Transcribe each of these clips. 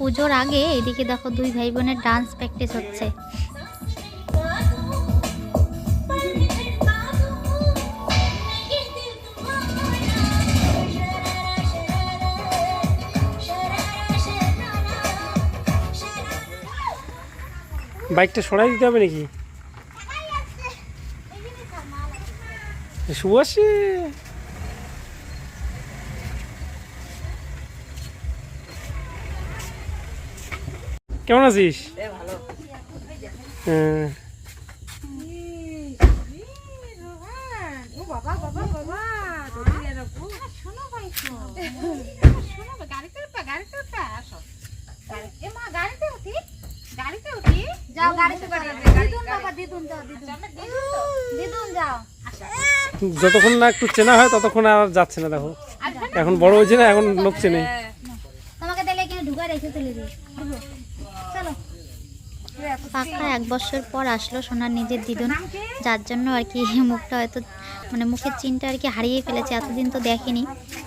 পুজোর আগে এদিকে দেখো দুই ভাই বোনের ডান্স প্র্যাকটিস হচ্ছে। বাইকটা সরাই দিতে হবে নাকি? শুয়াশি কেমন আছিস? হ্যাঁ যাও গাড়িতে দিদুন বাবা দিদুন যাও দিদুন। দিদুন যাও। যতক্ষণ না একটু চেনা হয় ততক্ষণ আর যাচ্ছে না দেখো। এখন বড় হয়েছে না এখন লোক চেনে। তোমাকে তাহলে এখানে ঢুকা রেখে চলো পাক্কা এক বছর পর আসলো সোনার নিজের দিদন। যার জন্য আর কি মুখটা হয়তো মানে মুখের চিনটা আর কি হারিয়ে ফেলেছে, এতদিন তো দেখেনি।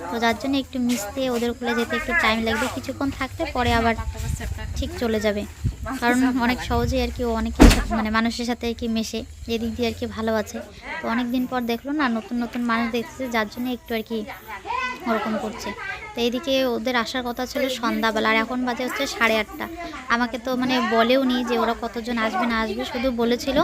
তো যার জন্য একটু মিশতে, ওদের কোলে যেতে একটু টাইম লাগবে। কিছুক্ষণ থাকতে পরে আবার ঠিক চলে যাবে। কারণ অনেক সহজেই আর কি ও অনেকের সাথে মানে মানুষের সাথে আর কি মেশে, এদিক দিয়ে আর কি ভালো আছে। তো অনেক দিন পর দেখল না, নতুন নতুন মানুষ দেখতেছে, যার জন্য একটু আর কি ওরকম করছে। তো এইদিকে ওদের আসার কথা ছিল সন্ধ্যাবেলা আর এখন বাজে হচ্ছে সাড়ে আটটা। আমাকে তো মানে বলেও নি যে ওরা কতজন আসবে না আসবে শুধু বলেছিল।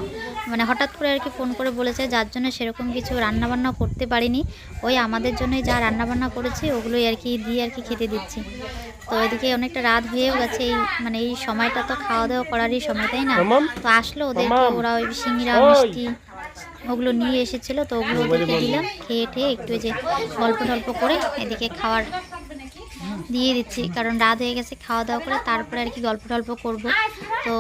মানে হঠাৎ করে আর কি ফোন করে বলেছে যার জন্য সেরকম কিছু রান্নাবান্না করতে পারিনি। ওই আমাদের জন্যই যা রান্নাবান্না করেছি ওগুলোই আর কি দিয়ে আর কি খেতে দিচ্ছি। তো এদিকে অনেকটা রাত হয়েও গেছে এই মানে এই সময়টা তো খাওয়া দাওয়া করারই সময় তাই না? তো আসলো ওদেরকে ওরা ওই সিঙ্গিরা। মিষ্টি ওগুলো নিয়ে এসেছিল তো ওগুলো ওদেরকে দিলাম খেয়ে ঠেয়ে একটু যে গল্প টল্প করে এদিকে খাওয়ার দিয়ে দিচ্ছি। কারণ রাত হয়ে গেছে খাওয়া দাওয়া করে তারপরে আর কি গল্প টল্প করব। তো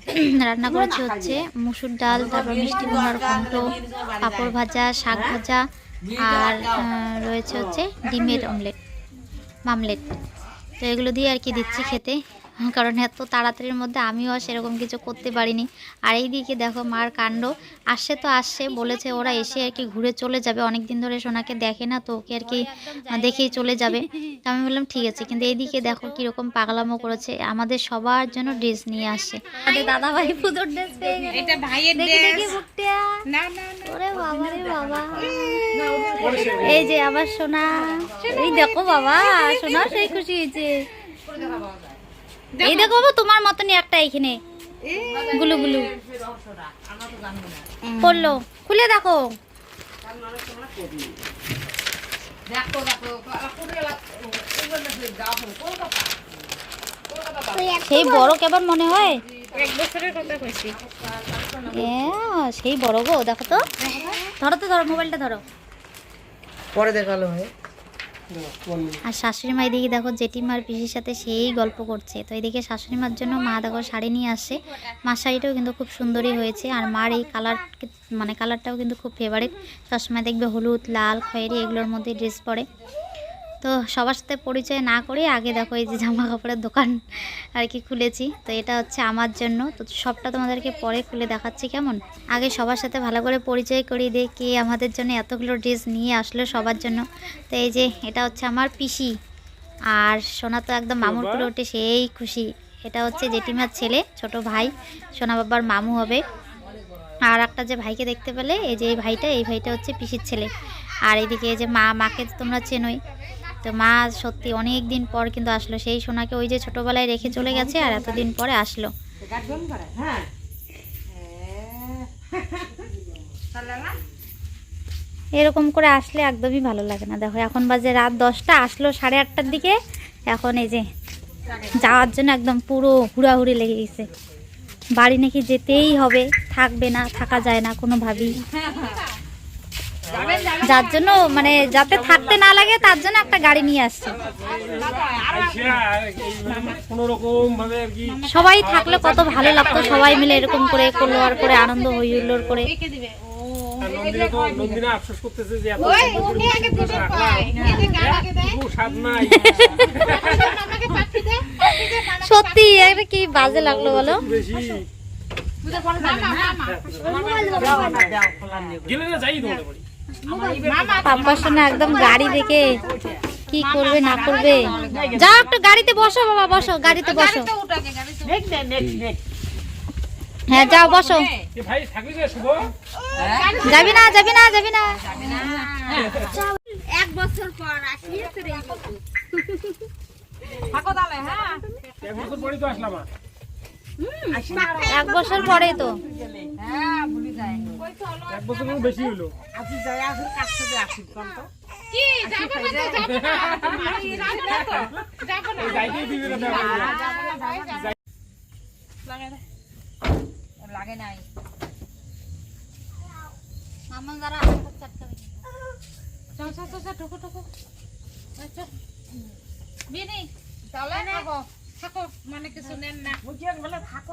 রান্না করেছি হচ্ছে মুসুর ডাল তারপর মিষ্টি কুমড়ার ঘন্ট পাঁপড় ভাজা শাক ভাজা আর রয়েছে হচ্ছে ডিমের অমলেট মামলেট। তো এগুলো দিয়ে আর কি দিচ্ছি খেতে। কারণ এত তাড়াতাড়ির মধ্যে আমিও আর সেরকম কিছু করতে পারিনি। আর এই দিকে দেখো মার কাণ্ড। আসছে তো আসছে বলেছে ওরা এসে আর কি ঘুরে চলে যাবে। অনেক দিন ধরে সোনাকে দেখে না তো ওকে আর কি দেখেই চলে যাবে। তো আমি বললাম ঠিক আছে। কিন্তু এইদিকে দেখো কীরকম পাগলামো করেছে। আমাদের সবার জন্য ড্রেস নিয়ে আসছে। দাদা ভাই পুজোর ড্রেস পেয়ে গেল এটা ভাইয়ের ড্রেস দেখি মুখটা। না না না। ওরে বাবা রে বাবা। এই যে আবার সোনা। এই দেখো বাবা সোনা সেই খুশি হয়েছে। এই দেখো। বাবা তোমার মতনই একটা এখানে। গুলু গুলু। পড়ল। খুলে দেখো। সেই বড় কেমন মনে হয়? এক বছরের কথা কইছি। এ, সেই বড় গো দেখো তো। ধরো তো ধরো মোবাইলটা ধরো। পরে দেখাল হয়। আর শাশুড়ি মা এদিকে দেখো, জেঠিমার পিসির সাথে সেই গল্প করছে। তো এদিকে শাশুড়ি মার জন্য মা দেখো শাড়ি নিয়ে আসে। মার শাড়িটাও কিন্তু খুব সুন্দরই হয়েছে। আর মার এই কালার মানে কালারটাও কিন্তু খুব ফেভারিট সবসময় দেখবে হলুদ, লাল, খয়েরি, এগুলোর মধ্যে ড্রেস পরে। তো সবার সাথে পরিচয় না করে আগে দেখো এই যে জামা কাপড়ের দোকান আর কি খুলেছি। তো এটা হচ্ছে আমার জন্য। তো সবটা তোমাদেরকে পরে খুলে দেখাচ্ছি কেমন? আগে সবার সাথে ভালো করে পরিচয় করিয়ে দিয়ে কে আমাদের জন্য এতগুলো ড্রেস নিয়ে আসলো সবার জন্য। তো এই যে এটা হচ্ছে আমার পিসি। আর সোনা তো একদম মামুর করে ওঠে সেই খুশি। এটা হচ্ছে জেঠিমার ছেলে ছোট ভাই। সোনা বাবার মামু হবে। আর একটা যে ভাইকে দেখতে পেলে এই যে এই ভাইটা এই ভাইটা হচ্ছে পিসির ছেলে। আর এদিকে এই যে মা মাকে তোমরা চেনোই। তো মা সত্যি অনেক দিন পর কিন্তু আসলো। সেই সোনাকে ওই যে ছোটবেলায় রেখে চলে গেছে আর এতদিন পরে আসলো। এরকম করে আসলে একদমই ভালো লাগে না। দেখো, এখন বাজে রাত দশটা, আসলো সাড়ে আটটার দিকে। এখন এই যে যাওয়ার জন্য একদম পুরো হুড়াহুড়ি লেগে গেছে। বাড়ি নাকি যেতেই হবে, থাকবে না, থাকা যায় না কোনোভাবেই। যার জন্য মানে যাতে থাকতে না লাগে তার জন্য একটা গাড়ি নিয়ে আসছে কোনো রকম ভাবে আর কি সবাই থাকলে কত ভালো লাগতো সবাই মিলে এরকম করে করলোয়ার করে আনন্দ হই হুল্লোড় করে একটু সত্যি কি বাজে লাগল বলো গেলে যাই পাপ্পার সঙ্গে একদম গাড়ি দেখে কি করবে না করবে? যাও একটু গাড়িতে বসো বাবা বসো গাড়িতে বসো। হ্যাঁ যাও বসো। যাবি না যাবি না যাবি না। এক বছর পর এই এক বছর পরেই তো আসলাম আর। এক বছর পরে তো। এক বছর বেশি হলো। আসি যাই আসি কাজ করে আসি কম তো? কি যাব না তো না আমি না তো। না যাইতেই দিবে না দেখা না। ভাই যাব লাগে নাই। মামা যারা চল চল চল চল ঠুকো ঠুকো চল বিনি চলে থাকো থাকো মানে কিছু নেন না। বুঝিয়ে বলে থাকো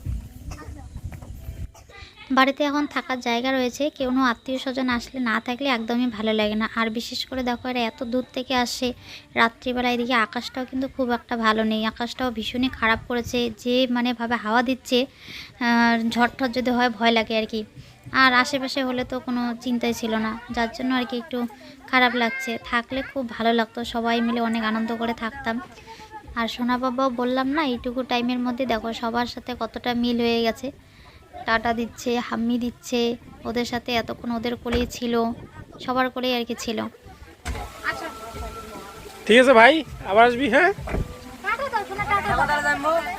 বাড়িতে এখন থাকার জায়গা রয়েছে কেউ আত্মীয় স্বজন আসলে না থাকলে একদমই ভালো লাগে না। আর বিশেষ করে দেখো এরা এত দূর থেকে আসে রাত্রিবেলা এদিকে আকাশটাও কিন্তু খুব একটা ভালো নেই। আকাশটাও ভীষণই খারাপ করেছে যে মানে ভাবে হাওয়া দিচ্ছে আহ, ঝড় ঠড় যদি হয় ভয় লাগে আর কি। আর আশেপাশে হলে তো কোনো চিন্তাই ছিল না যার জন্য আর কি একটু খারাপ লাগছে। থাকলে খুব ভালো লাগতো সবাই মিলে অনেক আনন্দ করে থাকতাম। আর সোনা বাবাও বললাম না এইটুকু টাইমের মধ্যে দেখো সবার সাথে কতটা মিল হয়ে গেছে। টাটা দিচ্ছে হাম্মি দিচ্ছে ওদের সাথে এতক্ষণ ওদের কোলেই ছিল সবার কোলেই আর কি ছিল। ঠিক আছে ভাই আবার আসবি হ্যাঁ?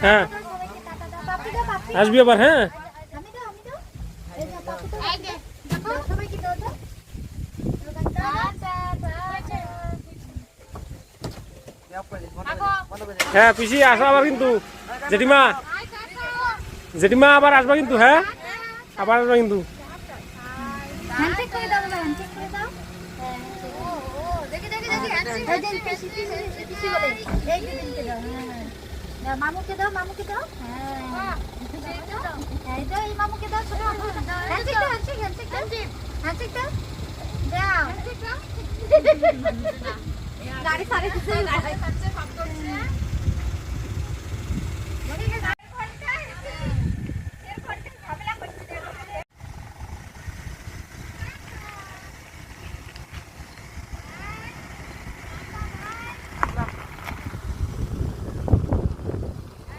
হ্যাঁ। আসবি আবার হ্যাঁ? হ্যাঁ পিসি আসো আবার কিন্তু। জেঠিমা। জেঠিমা আবার আসবা কিন্তু হ্যাঁ? আবার আসবা কিন্তু। হ্যাঁ দাও, মামুকে দাও। হ্যাঁ এই মামুকে গাড়ি সারে গাড়ি সব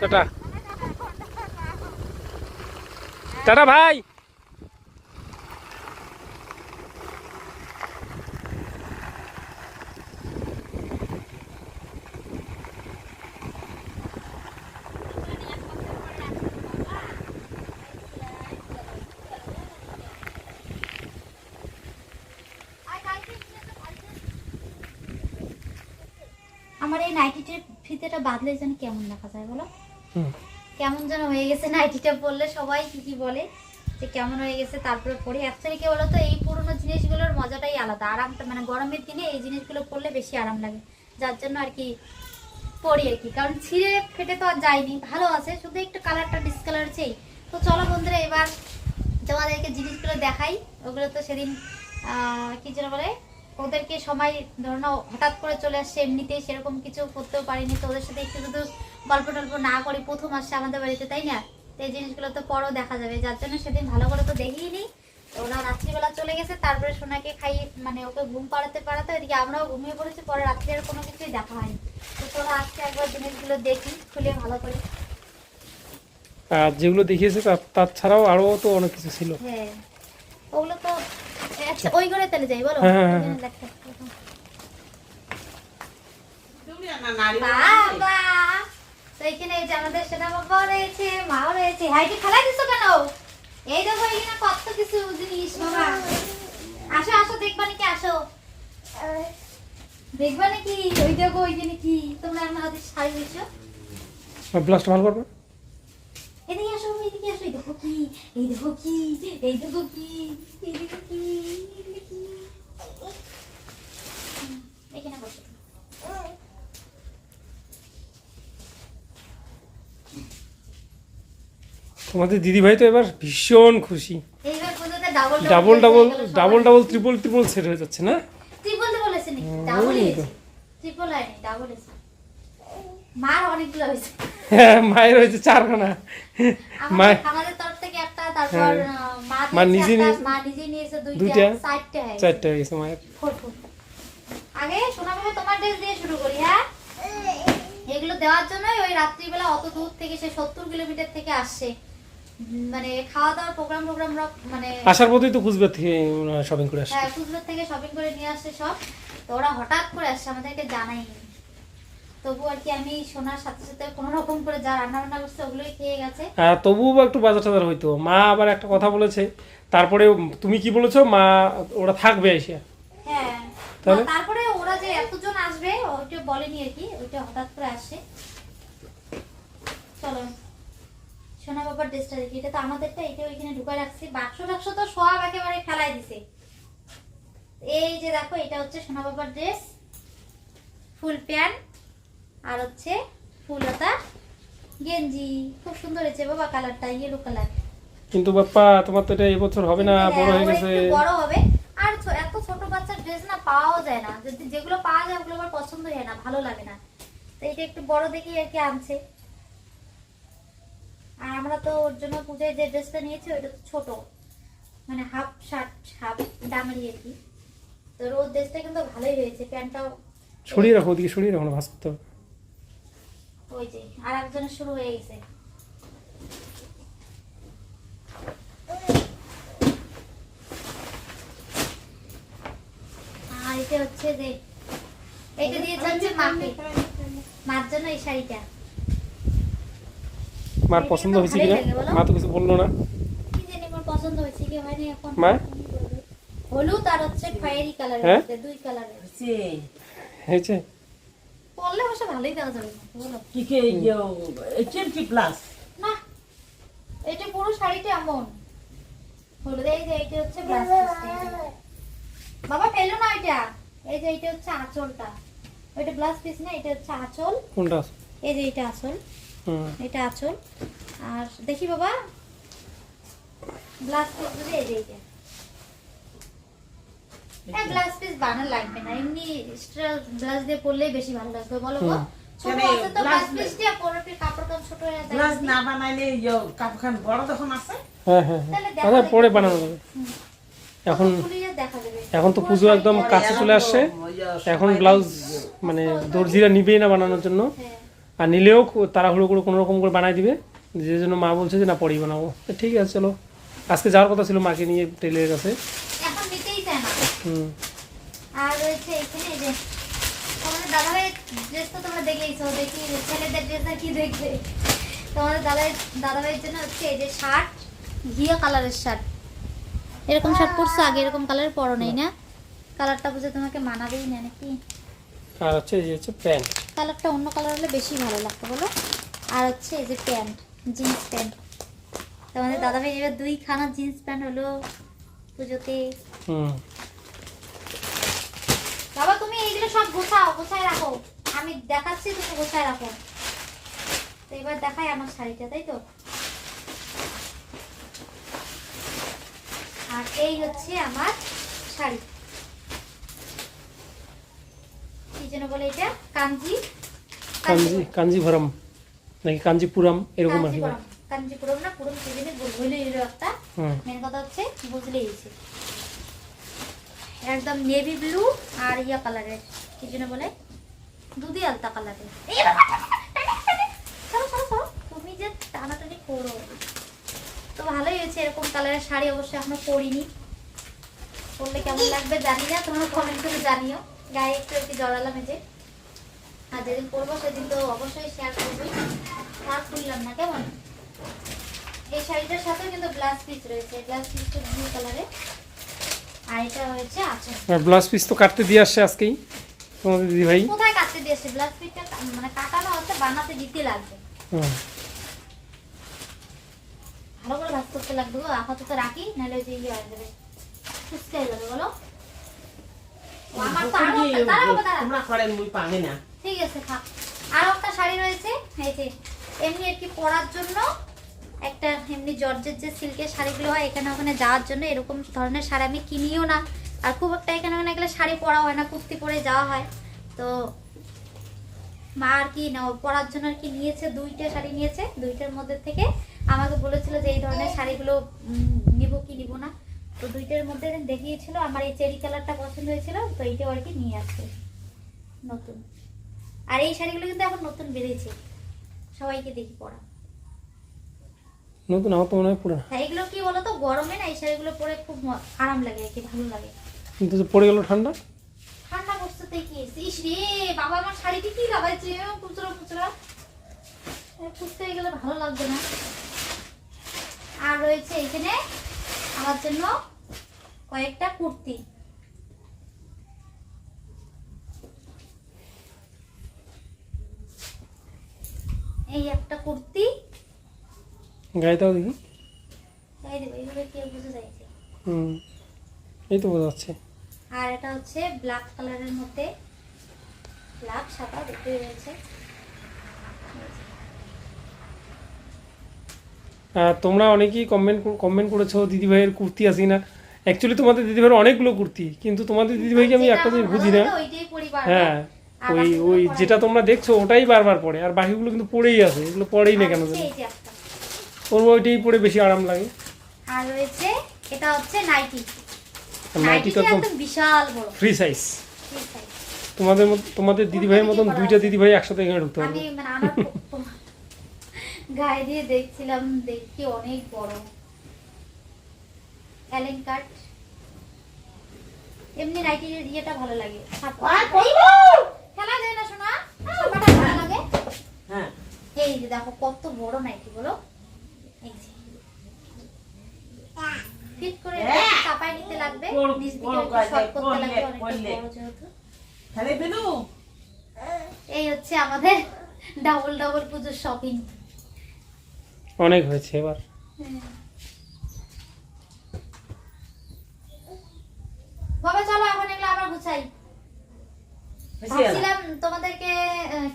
টাটা টাটা ভাই আমার এই নাইটিটির ফিতেটা বাঁধলে যেন কেমন দেখা যায় বলো। কেমন যেন হয়ে গেছে নাইটিটা পরলে সবাই কি কি বলে যে কেমন হয়ে গেছে, তারপরে পরে অ্যাকচুয়ালি কি বলতো এই পুরোনো জিনিসগুলোর মজাটাই আলাদা। আরামটা মানে গরমের দিনে এই জিনিসগুলো পরলে বেশি আরাম লাগে। যার জন্য আর কি পরি আর কি, কারণ ছিঁড়ে ফেটে তো আর যায়নি, ভালো আছে, শুধু একটু কালারটা ডিসকালার হচ্ছেই তো চলো বন্ধুরা, এবার তোমাদেরকে জিনিসগুলো দেখাই। ওগুলো তো সেদিন কি যেন বলে, ওদেরকে সময় ধরো হঠাৎ করে চলে আসছে, এমনিতেই সেরকম কিছু করতেও পারিনি, তো ওদের সাথে একটু শুধু গল্প টল্প না করে প্রথম আসছে আমাদের বাড়িতে তাই না? এই জিনিসগুলো তো পরও দেখা যাবে যার জন্য সেদিন ভালো করে তো দেখিয়ে নি। ওরা রাত্রিবেলা চলে গেছে তারপরে সোনাকে খাই মানে ওকে ঘুম পাড়াতে পাড়াতে ওইদিকে আমরাও ঘুমিয়ে পড়েছি পরে রাত্রে আর কোনো কিছুই দেখা হয়নি। তো তোরা আজকে একবার জিনিসগুলো দেখি খুলে ভালো করে। আর যেগুলো দেখিয়েছে তার ছাড়াও আরও তো অনেক কিছু ছিল। হ্যাঁ ওগুলো তো আচ্ছা ওই ঘরে তাহলে যাই বলো। হ্যাঁ, হ্যাঁ, হ্যাঁ। বাবা! তো এখানে এই যে আমাদের সেটা বাবাও রয়েছে মাও রয়েছে। হাইটি খেলা দিছো কেন? এই দেখো এখানে কত কিছু জিনিস বাবা আসো আসো দেখবা নাকি আসো। দেখবা নাকি? ওই দেখো ওই যে নাকি। তোমরা আমার হাতে শাড়ি দিছো। ব্লাস্ট ভালো করবে? এদিকে আসো এদিকে আসো এই দেখো কি এই দেখো কি এই দেখো কি এই দেখো কি। এখানে বসো। তোমাদের দিদিভাই তো এবার ভীষণ খুশি। Double double double double double triple triple set হয়ে যাচ্ছে না? ট্রিপল ডাবল হয়েছে ট্রিপল হয়নি ডাবল হয়েছে। মার অনেকগুলো হয়েছে। হ্যাঁ মায়ের হয়েছে চারখানা। আমাদের আমাদের তরফ থেকে একটা তারপর মা মা নিজে নিয়েছে- মা নিজে নিয়েছে দুইটা দুইটা, চারটে হয়েছে। চারটে হয়ে গেছে মায়ের। আগে বাবা তোমার ড্রেস দিয়ে শুরু করি হ্যাঁ? এগুলো দেওয়ার জন্যই ওই রাত্রিবেলা অত দূর থেকে সে সত্তর কিলোমিটার থেকে আসছে। মানে খাওয়া দাওয়ার প্রোগ্রাম প্রোগ্রাম মানে আসার পথেই তো থেকে শপিং করে আসছে। হ্যাঁ থেকে শপিং করে নিয়ে আসছে সব। তো ওরা হঠাৎ করে আসছে আমাদেরকে জানাইনি তবু আর কি আমি সোনার সাথে সাথে কোনো রকম করে যা রান্না বান্না করছে ওগুলোই খেয়ে গেছে। আর তবুও একটু বাজার টাজার হইতো। মা আবার একটা কথা বলেছে তারপরে তুমি কি বলেছ? মা ওরা থাকবে এসে। হ্যাঁ? তারপরে ওরা যে এতজন আসবে ওইটা বলেনি আর কি ওইটা হঠাৎ করে আসছে চলো। সোনা বাবার ড্রেসটা দেখি এটা তো আমাদেরটা এটা ওইখানে ঢুকায় রাখছি। বাক্স টাক্স তো সব একেবারে ফেলাই দিছে। এই যে দেখো এটা হচ্ছে সোনা বাবার ড্রেস ফুল প্যান্ট আর হচ্ছে ফুলতা গেঞ্জি। খুব সুন্দর হয়েছে বাবা কালারটা ইয়েলো কালার। কিন্তু বাপ্পা তোমার তো এটা এবছর হবে না বড় হয়ে গেছে। হ্যাঁ, একটু বড় হবে। আর এত ছোট বাচ্চার ড্রেস না পাওয়াও যায় না। যদি যেগুলো পাওয়া যায় ওগুলো আমার পছন্দ হয় না ভালো লাগে না। তো এটা একটু বড় দেখেই আর কি আনছে। আর আমরা তো ওর জন্য পূজায় যে ড্রেসটা নিয়েছি ওইটা তো ছোট। মানে হাফ শার্ট হাফ আর কি। তো ওর ড্রেসটা কিন্তু ভালোই হয়েছে প্যান্টটাও সরিয়ে রাখো ওদিকে সরিয়ে রাখো না ভাস করতে ওই যে আর একজনের শুরু হয়ে গেছে। আর এটা হচ্ছে যে এটা দিয়েছে হচ্ছে মাকে। মার জন্য এই শাড়িটা। মার পছন্দ হয়েছে কিনা? মা তো কিছু বলল না। কি পছন্দ হয়েছে কি হয়নি এখন? মা? হলুদ আর হচ্ছে খয়েরি কালারের হ্যাঁ? দুই কালারের সেই হয়েছে। পরলে অবশ্য ভালোই দেখা যাবে বলো কি কে টোয়েন্টি প্লাস? না এটা পুরো শাড়িটা এমন। হলুদ এই যে এইটা হচ্ছে বাবা পেল না এটা। এই যে এইটা হচ্ছে আঁচলটা। ওইটা ব্লাউজ পিস না এটা হচ্ছে আঁচল। কোনটা এই যে এটা আঁচল। এটা আঁচল। আর দেখি বাবা। ব্লাউজ পিস যদি এই হ্যাঁ ব্লাউজ পিস বানানো লাগবে না। এমনি এক্সট্রা ব্লাউজ দিয়ে পরলেই বেশি ভালো লাগবে বলো গো। হয়ে যায়। প্লাস না বানাইলে কাপখান বড় যখন আছে হ্যাঁ হ্যাঁ হ্যাঁ। আচ্ছা পরে বানানো যাবে। এখন এখন তো পুজো একদম কাছে চলে আসছে। এখন ব্লাউজ মানে দর্জিরা নিবেই না বানানোর জন্য। আর নিলেও তাড়াহুড়ো করে কোনো রকম করে বানাই দিবে। যে জন্য মা বলছে যে না পরেই বানাবো। ঠিক আছে চলো। আজকে যাওয়ার কথা ছিল মাকে নিয়ে টেলের কাছে। হুম। আর রয়েছে এখানে এই যে তোমাদের দাদাভাই ড্রেস তো তোমরা দেখেইছো দেখি ছেলেদের ড্রেস আর কি দেখবে? তোমাদের জন্য হচ্ছে এই যে শার্ট ঘিয়া কালারের শার্ট। এরকম শার্ট পরছো? আগে এরকম পরো নেই না। কালারটা বুঝে তোমাকে মানাবেই না নাকি? আর হচ্ছে এই যে হচ্ছে প্যান্ট। কালারটা অন্য কালার হলে বেশি ভালো লাগতো বলো? আর হচ্ছে এই যে প্যান্ট জিন্স প্যান্ট। তোমাদের দাদা ভাই এবার দুইখানা জিন্স প্যান্ট হলো পুজোতে। বাবা তুমি এইগুলো সব গোছাও গোছায় রাখো। আমি দেখাচ্ছি তুমি গোছায় রাখো। তো এবার দেখাই আমার শাড়িটা তাই তো? আর এই হচ্ছে আমার শাড়ি কি যেন বলে এটা কাঞ্জি? কাঞ্জি কাঞ্জিভরম। নাকি কাঞ্জিপুরম এরকম আর কি কাঞ্জিপুরম না পুরম এলো একটা। মেন কথা হচ্ছে বুঝলেই একদম নেভি ব্লু আর ইয়া কালারের কি জন্য বলে? দুধি আলতা কালারের এই বাবা, সরো, সরো, সরো। তুমি যে টানাটানি করো। তো ভালোই হয়েছে এরকম কালারের শাড়ি অবশ্যই এখনও পরিনি। পরলে কেমন লাগবে জানি না তোমরা কমেন্ট করে জানিও। গায়ে একটু একটু জড়ালাম এই যে। আর যেদিন পরবো সেদিন তো অবশ্যই শেয়ার করবই। আর খুললাম না কেমন? এই শাড়িটার সাথে কিন্তু ব্লাউজ পিস রয়েছে। ব্লাউজ পিসটা ব্লু কালারে আর এটা হয়েছে আর ব্লাউজ পিস তো কাটতে দিয়ে আসছে আজকেই। তোমাদের দিদি ভাই। কোথায় কাটতে দিয়েছে ব্লাউজ পিসটা মানে কাটানো হচ্ছে বানাতে দিতে লাগবে। হুম। ভালো করে ভাজ করতে লাগবে গো। আপাতত রাখি নাহলে যে ইয়ে হয়ে যাবে। ফুসকে যাবে বলো ও, আমার তো আরও একটা- দাঁড়া বাবা, দাঁড়া। তোমরা করেন মুই পাবে না। ঠিক আছে থাক। আরও একটা শাড়ি রয়েছে এই যে এমনি আর কি পরার জন্য একটা এমনি জর্জের যে সিল্কের শাড়িগুলো হয় এখানে ওখানে যাওয়ার জন্য এরকম ধরনের শাড়ি আমি কিনিও না। আর খুব একটা এখানে ওখানে গেলে শাড়ি পরা হয় না কুর্তি পরে যাওয়া হয়। তো মা আর কি পরার জন্য আর কি নিয়েছে দুইটা শাড়ি নিয়েছে। দুইটার মধ্যে থেকে আমাকে বলেছিল যে এই ধরনের শাড়িগুলো নিব কি নিব না। তো দুইটার মধ্যে দেখিয়েছিল আমার এই চেরি কালারটা পছন্দ হয়েছিল তো এইটাও আর কি নিয়ে আসছে। নতুন। আর এই শাড়িগুলো কিন্তু এখন নতুন বেরিয়েছে। সবাইকে দেখি পরা। নতুন? আমার তো মনে হয় পুরো হ্যাঁ এগুলো কি বলতো? গরমে না এই শাড়িগুলো পরে খুব আরাম লাগে আর কি ভালো লাগে। কিন্তু পড়ে গেল ঠান্ডা? ঠান্ডা বস্তুতে কি? ইস রে বাবা আমার শাড়িটি কি লাগাইছে খুচরো খুচরো খুঁজতে গেলে ভালো লাগবে না। আর রয়েছে এখানে আমার জন্য কয়েকটা কুর্তি। এই একটা কুর্তি। গায়ে তাও দেখি। তাই দেবো এইভাবে কেউ বুঝে যাইছে হুম এই তো বোঝা যাচ্ছে। আর এটা হচ্ছে ব্ল্যাক কালারের মধ্যে। ব্ল্যাক সাদা দেখতে রয়েছে আর তোমরা অনেকেই কমেন্ট কমেন্ট করেছ দিদিভাইয়ের কুর্তি আসি না অ্যাকচুয়ালি তোমাদের দিদিভাইয়ের অনেকগুলো কুর্তি কিন্তু তোমাদের দিদিভাইকে আমি একটা জিনিস বুঝি না। হ্যাঁ ওই ওই যেটা তোমরা দেখছ ওটাই বারবার পড়ে আর বাকিগুলো কিন্তু পড়েই আছে এগুলো পড়েই না কেন একটা। ওর ওইটাই পড়ে বেশি আরাম লাগে। আর রয়েছে এটা হচ্ছে নাইটি নাইটিটা তো একদম বিশাল বড়। ফ্রি সাইজ তোমাদের তোমাদের দিদিভাইয়ের মতন দুইটা দিদিভাই একসাথে এখানে ঢুকতে পারবে। আমি মানে গায়ে দিয়ে দেখছিলাম দেখি অনেক বড়। অ্যালেন কাট এমনি নাইটির ইয়েটা ভালো লাগে। খেলা যায় না শোনা ছাপাটা ভালো লাগে? হ্যাঁ। এই যে দেখো কত বড় নাইটি বলো। এই যে। ফিট করে হ্যাঁ। চাপায় নিতে লাগবে। নিচ দিকে বড় একটু কাজ, শর্ট করতে লাগবে অনেকটা বড় যেহেতু। এই হচ্ছে আমাদের ডাবল ডাবল পুজোর শপিং অনেক হয়েছে এবার। বাবা চলো এখন এগুলো আবার গুছাই। ভাবছিলাম তোমাদেরকে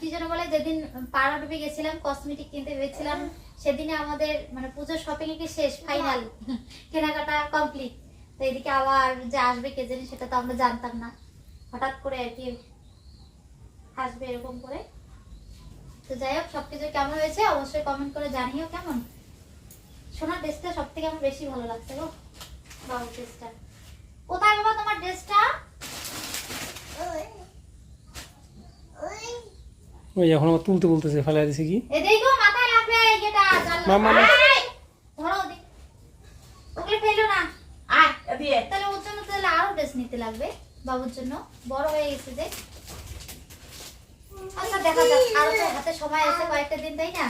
কি যেন বলে যেদিন পাড়াডুবি গেছিলাম কসমেটিক কিনতে গেছিলাম সেদিনে আমাদের মানে পুজোর শপিং কি শেষ? ফাইনাল কেনাকাটা কমপ্লিট তো এদিকে আবার যে আসবে কে জানি সেটা তো আমরা জানতাম না। হঠাৎ করে আর কি আসবে এরকম করে। তো যাই হোক সবকিছু কেমন হয়েছে অবশ্যই কমেন্ট করে জানিও কেমন? সোনার ড্রেসটা সব থেকে আমার বেশি ভালো লাগছে গো বাবু ড্রেসটা কোথায় বাবা তোমার ড্রেসটা ওই এখন আমার তুলতে বলতেছে ফেলা দিছে কি? এদিকে মাথায় লাগবে এটা জানলা। মা, মা, মা। এই, ধরো ওদিক ওগুলো ফেলো না। আয়। এদিকে তাহলে ওর জন্য তাহলে আরও ড্রেস নিতে লাগবে বাবুর জন্য। বড় হয়ে গেছে যে। আচ্ছা দেখা যাক। আরও তো হাতে সময় আছে কয়েকটা দিন, তাই না?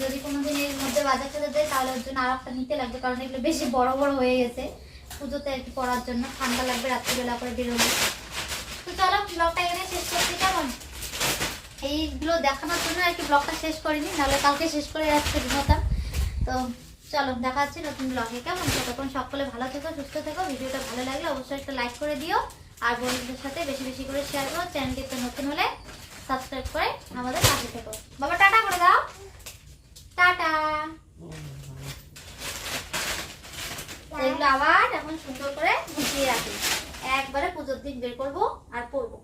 যদি কোনো দিন এর মধ্যে বাজার চলে যায়, তাহলে ওর জন্য আর একটা নিতে লাগবে, কারণ এগুলো বেশি বড় বড় হয়ে গেছে। পুজোতে কি পরার জন্য ঠান্ডা লাগবে, রাত্রিবেলা করে বেরোবে তো চলো ব্লগটা এখানে শেষ করছি, কেমন? এইগুলো দেখানোর জন্য আর কি ব্লগটা শেষ করিনি, নাহলে কালকে শেষ করে আজকে ঘুমাতাম তো চলো, দেখা হচ্ছে নতুন ব্লগে কেমন? ততক্ষণ সকলে ভালো থেকো, সুস্থ থেকো, ভিডিওটা ভালো লাগলে অবশ্যই একটা লাইক করে দিও। আর বন্ধুদের সাথে বেশি বেশি করে শেয়ার করো চ্যানেলটিতে নতুন হলে সাবস্ক্রাইব করে আমাদের পাশে থেকো। বাবা, টাটা করে দাও। টাটা। এগুলো আবার এখন সুন্দর করে গুছিয়ে রাখি। একবারে পুজোর দিন বের করব আর পরবো।